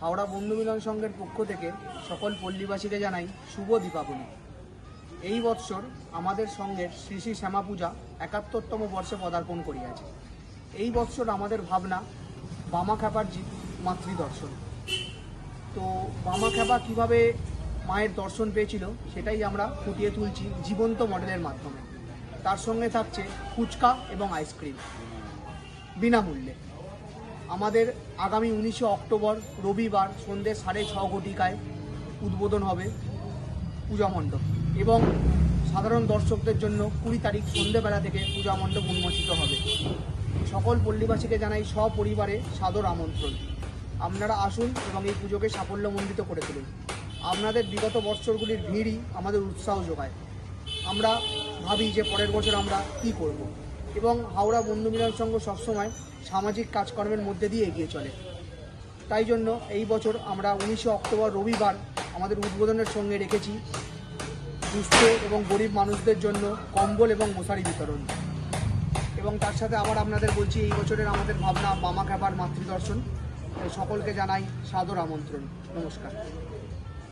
হাওড়া বন্ধু মিলন সংঘের পক্ষ থেকে সকল পল্লীবাসীকে জানাই শুভ দীপাবলি। এই বৎসর আমাদের সঙ্গের শ্রী শ্রী শ্যামা পূজা একাত্তরতম বর্ষে পদার্পণ করিয়াছে। এই বৎসর আমাদের ভাবনা বামা খ্যাপার মাতৃদর্শন। তো বামা খ্যাপা কীভাবে মায়ের দর্শন পেয়েছিল সেটাই আমরা ফুটিয়ে তুলছি জীবন্ত মডেলের মাধ্যমে। তার সঙ্গে থাকছে ফুচকা এবং আইসক্রিম। বিনামূল্যে। আমাদের আগামী উনিশে অক্টোবর রবিবার সন্ধ্যে সাড়ে ছ ঘটিকায় উদ্বোধন হবে পূজা মণ্ডপ এবং সাধারণ দর্শকদের জন্য কুড়ি তারিখ সন্ধ্যেবেলা থেকে পূজা মণ্ডপ উন্মোচিত হবে। সকল পল্লীবাসীকে জানাই সপরিবারে সাদর আমন্ত্রণ। আপনারা আসুন এবং এই পুজোকে সাফল্যমণ্ডিত করে তুলুন। আপনাদের বিগত বৎসরগুলির ভিড়ই আমাদের উৎসাহ যোগায়। আমরা ভাবি যে পরের বছর আমরা কি করব? এবং হাওড়া বন্ধু মিলন সংঘ সবসময় সামাজিক কাজকর্মের মধ্যে দিয়ে এগিয়ে চলে। তাই জন্য এই বছর আমরা উনিশে অক্টোবর রবিবার আমাদের উদ্বোধনের সঙ্গে রেখেছি দুস্থ এবং গরিব মানুষদের জন্য কম্বল এবং মশারি বিতরণ। এবং তার সাথে আবার আপনাদের বলছি, এই বছরের আমাদের ভাবনা মামা খ্যাপার মাতৃদর্শন সকলকে জানাই সাদর আমন্ত্রণ। নমস্কার।